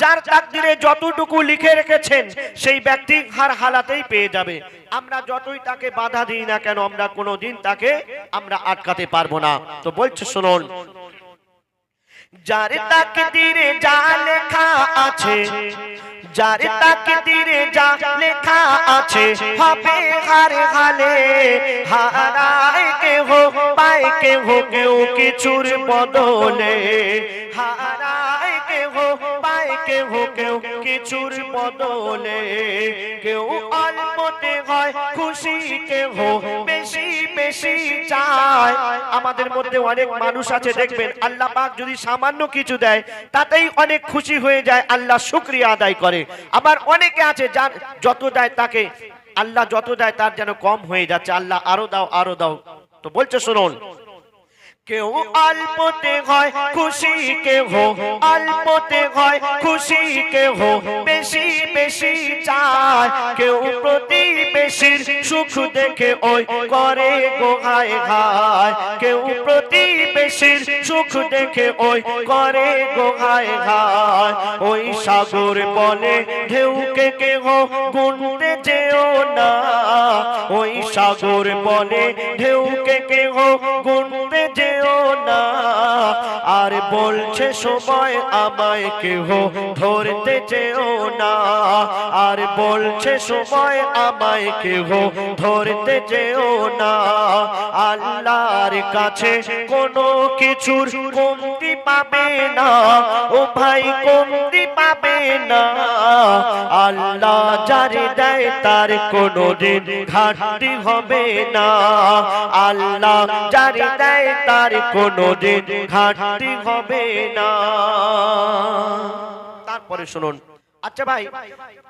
যার তাকদিরে যতটুকু লিখে রেখেছেন, সেই ব্যক্তি হার হালাতেই পেয়ে যাবে। আমরা যতই তাকে বাধা দিই না কেন, আমরা কোনোদিন তাকে, আমরা আটকাতে পারব না। তো বলছে, শুনুন। যার তাকদিরে যা লেখা আছে যার তাকদিরে যা লেখা আছে হবে হার হালে। হারায় পায় কেউ কিছুর বদলে। হারায় পায় কেউ কিছুর বদলে। কেউ অল্পতে হয় খুশি কে হো বেশি বেশি চায়। আমাদের মধ্যে অনেক মানুষ আছে, দেখবেন, আল্লাহ পাক যদি সামান্য কিছু দেয়, তাতেই অনেক খুশি হয়ে যায়, আল্লাহ শুক্রিয়া আদায় করে। আবার অনেকে আছে, যার যত দেয় তাকে, আল্লাহ যত দেয় তার যেন কম হয়ে যাচ্ছে, আল্লাহ আরও দাও আরও দাও। তো বলছে, শুনুন কেউ অল্পতে হয় খুশি কেউ অল্পতে হয় খুশি কেউ বেশি বেশি চায়। কেউ প্রতিবেশীর সুখ দেখে ওই করে গোহায় হায় কেউ প্রতিবেশীর সুখ দেখে ওই করে গোহায় হায় ওই সাগর বলে ঢেউকে কেহ গুনতে যেও না। ওই সাগর বলে ঢেউকে কেহ গুনতে যেও না। আর বলছে সময় আমায় কেহ ধরতে যেও না। আর বলছে সময় আমায় কেহ ধরতে যেও না। আল্লাহর কাছে কোনো কিছুর কমতি পাবে না। ও ভাই, কমতি পাবে না। আল্লাহ জারি দেয় তার কোনো দিন ঘাটতি হবে না। আল্লাহ জারি দেয় তার কোনো দিন ঘাটতি হবে না। তারপরে শুনুন। আচ্ছা ভাই,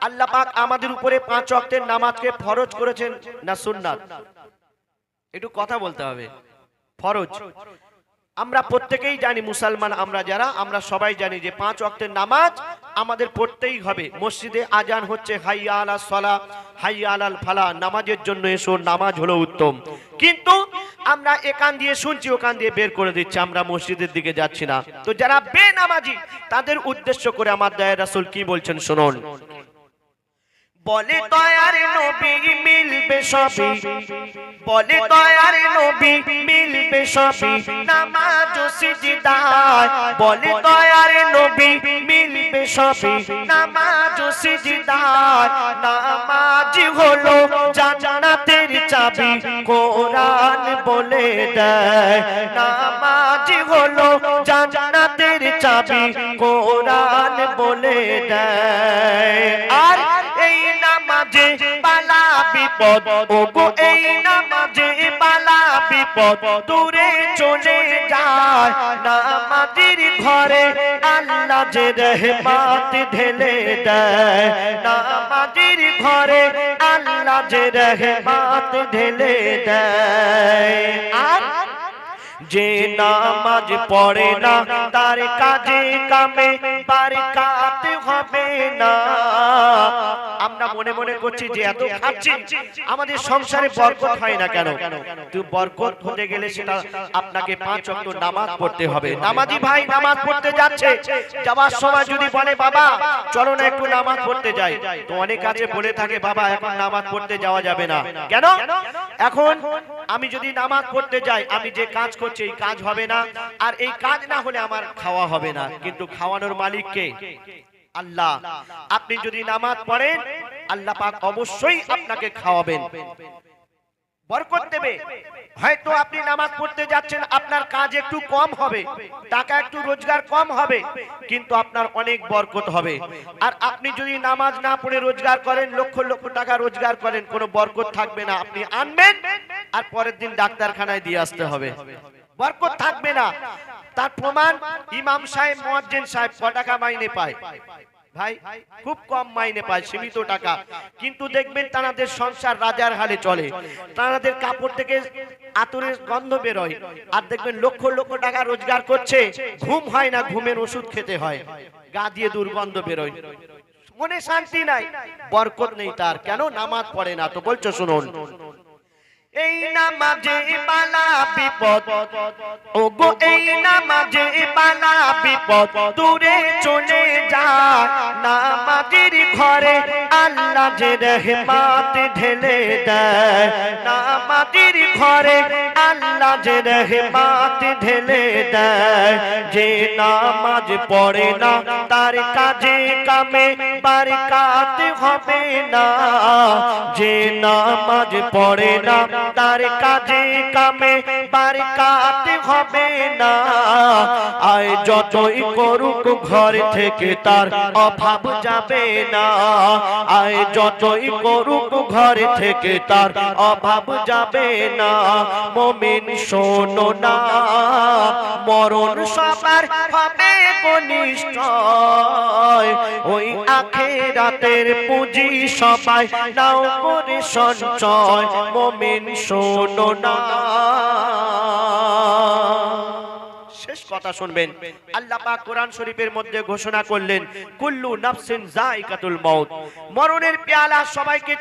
আল্লাহ পাক আমাদের উপরে পাঁচ ওয়াক্তের নামাজকে ফরজ করেছেন না সুন্নাত? একটু কথা বলতে হবে। ফরজ। আমরা প্রত্যেকেই জানি মুসলমান আমরা যারা, আমরা সবাই জানি যে পাঁচ ওয়াক্তের নামাজ আমাদের পড়তেই হবে। মসজিদে আজান হচ্ছে হাইয়া আলা সলা হাইয়া আলাল ফালা, নামাজের জন্য এসো, নামাজ হলো উত্তম। কিন্তু আমরা একান দিয়ে শুনছি ওখান দিয়ে বের করে দিচ্ছি, আমরা মসজিদের দিকে যাচ্ছি না। তো যারা বেনামাজি, তাদের উদ্দেশ্য করে আমার দয়া রাসূল কি বলছেন শুনুন। বলে দয়ার নবী মিলবে সবই। বলে দয়ার নবী মিলবে সবই। নামাজ সিজদায় বলে দয়ার নবী মিলবে সবই। নামাজ সিজদায় নামাজ হলো জান্নাতের চাবি। কোরআন বলে দেয়, নামাজ হলো জান্নাতের চাবি। কোরআন বলে দেয় বিপদ। ওগো, এই নামাজে বালা বিপদ। দূরে চলে যায় নামাজির ঘরে। আল্লাহ যে রহমত ঢেলে দেয় নামাজির ঘরে। আল্লাহ যে রহমত ঢেলে দেয়। আর যে নামাজ পড়ে না, তার কাজে কামে বারকাত হবে না। আমরা মনে মনে করছি যে এত খাচ্ছি, আমাদের সংসারে বরকত হয় না কেন? তুই বরকত হতে গেলে সেটা আপনাকে পাঁচ ওয়াক্ত নামাজ পড়তে হবে। নামাজি ভাই নামাজ পড়তে যাচ্ছে। যাওয়ার সময় যদি বলে, বাবা, চলো না একটু নামাজ পড়তে যাই। তো অনেক কাছে বলে থাকে, বাবা, এখন নামাজ পড়তে যাওয়া যাবে না। কেন? এখন আমি যদি নামাজ পড়তে যাই, আমি যে কাজ করছি এই কাজ হবে না, আর এই কাজ না হলে আমার খাওয়া হবে না। কিন্তু খাওয়ানোর মালিক কে? আল্লাহ। আপনি যদি নামাজ পড়েন, আল্লাহ পাক অবশ্যই আপনাকে খাওয়াবেন। বরকত দেবে। হয়তো আপনি নামাজ পড়তে যাচ্ছেন, আপনার কাজ একটু কম হবে, টাকা একটু রোজগার কম হবে, কিন্তু আপনার অনেক বরকত হবে। আর আপনি যদি নামাজ না পড়ে রোজগার করেন, লক্ষ লক্ষ টাকা রোজগার করেন, কোনো বরকত থাকবে না। আপনি আনবেন, আর পরের দিন ডাক্তারখানায় দিয়ে আসতে হবে। বরকত থাকবে না। তার প্রমাণ ইমাম সাহেব, মুয়াজ্জিন সাহেব ক টাকা মাইনে পায়। ভাই, খুব কম মাইনে পায়, সীমিত টাকা। কিন্তু দেখবেন তাদের সংসার রাজার হালে চলে। তাদের কাপড় থেকে আতরের গন্ধ বেরোয়। আর দেখবেন লক্ষ লক্ষ টাকা রোজগার করছে, ঘুম হয় না, ঘুমের ওষুধ খেতে হয়। গা দিয়ে দুর্গন্ধ বেরোয়। মনে শান্তি নাই। বরকত নেই তার। কেন? নামাজ পড়ে না। তো বলছো শুনুন। এই নামাজে বালা বিপদ। ও গো এই নামাজে বালা বিপদ। দূরে চলে যায় নামাজের ঘরে আল্লাহ যে রহমত ঢেলে দেয়। নামাজের ঘরে আল্লাহ যে রহমত ঢেলে দেয়। যে নামাজ পড়ে না, তার কাজে কামে বারকাত হবে না। যে নামাজ পড়ে না তার কাজে কামে বারকাত হবে না। আয় যতই করুক ঘর থেকে তার অভাব যাবে না। আয় যতই করুক ঘর থেকে তার অভাব যাবে না। মমিন শোনো না, মরণ সবার হবে কনিষ্ঠ ওই আখেরাতের পুঁজি সবাই নাও করে সঞ্চয়। মমিন শোনো না। কোরআন শরীফের মধ্যে ঘোষণা করলেন, কুল্লু মরণের পেয়ালা সবাইকে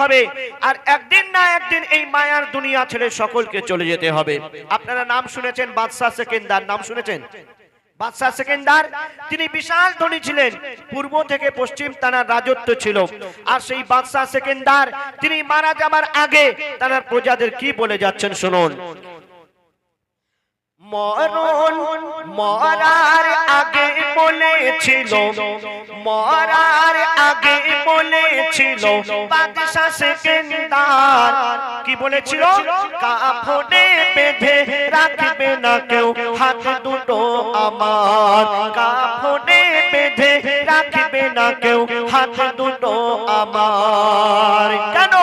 হবে, আর একদিন না একদিন এই মায়ার দুনিয়া ছেড়ে সকলকে চলে যেতে হবে। আপনারা নাম শুনেছেন, বাদশাহ সেকেন্দার, নাম শুনেছেন? বাদশাহ সেকেন্দার, তিনি বিশাল ধনী ছিলেন। পূর্ব থেকে পশ্চিম তার রাজত্ব ছিল। আর সেই বাদশাহ সেকেন্দার, তিনি মারা যাবার আগে তার প্রজাদের কি বলে যাচ্ছেন শুনুন। মরণ মরার আগে বলেছিল, মরার আগে বলেছিল, বাদশাহ সেকেন্দার। বলেছিল, কাফনে বেঁধে রাখবে না কেউ, হাত দুটো আমার। কাফনে বেঁধে রাখবে না কেউ, হাত দুটো আমার। কেন?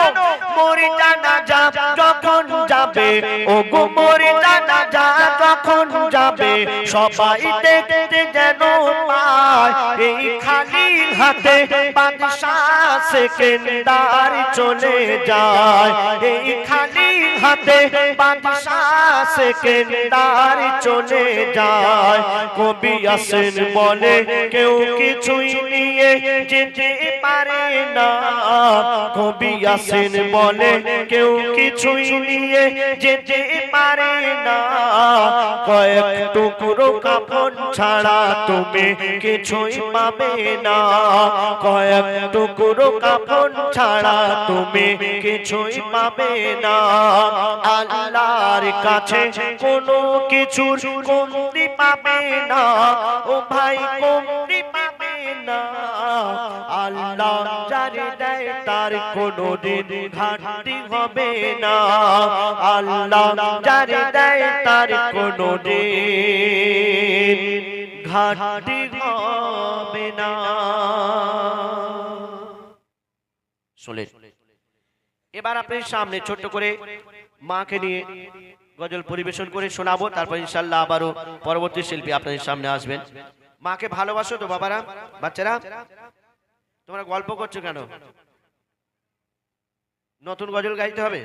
মরি জানা যা যখন যাবে ও গো মরি জানা যা যখন যাবে সবাই দেখতে যেন পায় এই খালি হাতে বাদশাহ চলে যায়। এই খালি হাতে বাদশাহ চলে যায়। কবি আসেন বলে, কেউ কিছুই নিয়ে যেতে পারে না। কবি আসেন বলে, কেউ কিছুই নিয়ে যেতে পারে না। কয়েক টুকরো কাপড় ছাড়া তুমি কিছুই পাবে না। কয়েক টুকরো কাপড় ছাড়া তুমি কিছুই পাবে না। আল্লাহর কাছে কোনো কিছুর কমতি পাবে না। ও ভাই, কমতি পাবে না। আল্লাহ যারে দেয় তার কোনো দিন ঘাটতি হবে না। আল্লাহ যারে দেয় তার কোনো দিন ঘাটতি হবে না। শোনেন এবার আপনার সামনে ছোট্ট করে মাকে নিয়ে গজল পরিবেশন করে শোনাবো, তারপর ইনশাল্লাহ আবারও পরবর্তী শিল্পী আপনাদের সামনে আসবেন। মাকে ভালোবাসো তো বাবারা বাচ্চারা? তোমরা গল্প করছ কেন? নতুন গজল গাইতে হবে?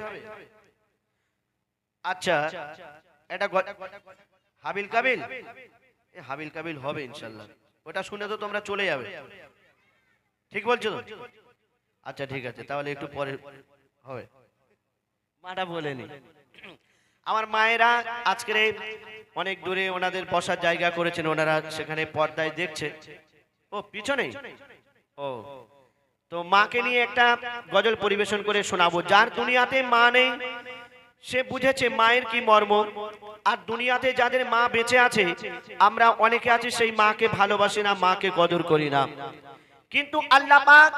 আচ্ছা এটা হাবিল কাবিল? এ হাবিল কাবিল হবে ইনশাল্লাহ ওটা শুনে তো তোমরা চলে যাবে। ঠিক বলছো তো? আচ্ছা ঠিক আছে তাহলে একটু পরে হবে। মাটা বলেনি আমার মায়েরা আজকের এই অনেক দূরে ওনাদের বসার জায়গা করেছেন, ওনারা সেখানে পর্দায় দেখছে। ও পিছনেই ও, তো মাকে নিয়ে একটা গজল পরিবেশন করে শোনাবো। যার দুনিয়াতে মা নেই, সে বুঝেছে মায়ের কি মর্ম। আর দুনিয়াতে যাদের মা বেঁচে আছে, আমরা অনেকে আছি সেই মাকে ভালোবাসি না, মাকে কদর করি না। কিন্তু আল্লাহ পাক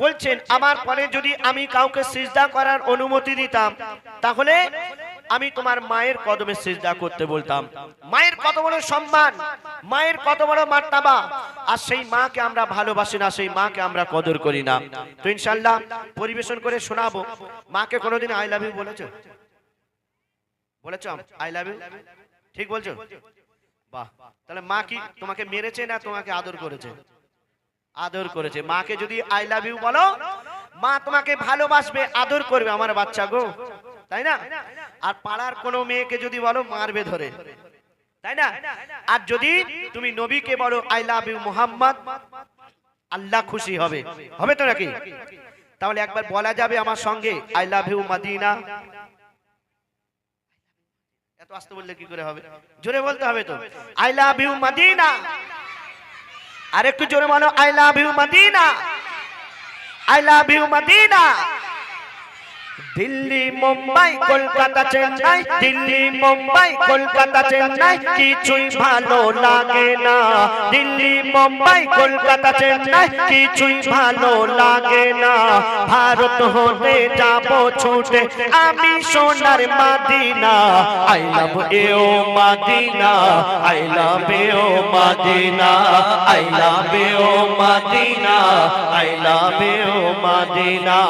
বলছেন, আমার পরে যদি আমি কাউকে সিজদা করার অনুমতি দিতাম, তাহলে আমি তোমার মায়ের কদমে সিজদা করতে বলতাম। মায়ের কত বড় সম্মান, মায়ের কত বড় মার্তাবা। আর সেই মাকে আমরা ভালোবাসি না, সেই মাকে আমরা কদর করি না। তো ইনশাল্লাহ পরিবেশন করে শোনাবো। মাকে কোনোদিন আই লাভ ইউ বলেছ? বলেছ? আই লাভ ইউ ঠিক বলছো? বাহ। তাহলে মা কি তোমাকে মেরেছে না তোমাকে আদর করেছে? আদর করেছে। মাকে যদি আই লাভ ইউ বলো, মা তোমাকে ভালোবাসবে, আদর করবে আমার বাচ্চা গো। তাই না? আর পাড়ার কোনো মেয়েকে যদি বলো, মারবে ধরে। তাই না? আর যদি তুমি নবীকে বলো I love you Mohammad, Allah খুশি হবে। হবে তো নাকি? তাহলে একবার বলা যাবে আমার সঙ্গে আই লাভ ইউ মাদিনা। এত আসতে বললে কি করে হবে? জোরে বলতে হবে তো। I love you Madina. আর একটু জোরে বলো I love you Madina. I love you Madina. Delhi, Mumbai, Kolkata, Chennai. Delhi, Mumbai, Kolkata, Chennai. কিছুই ভালো লাগে না। দিল্লি, মুম্বাই, কলকাতা, চেন্নাই। কিছুই ভালো লাগে না। ভারত হতে যাব ছুটে। আমি সোনার Madina. I love you Madina. I love you Madina. I love you Madina. I love you Madina.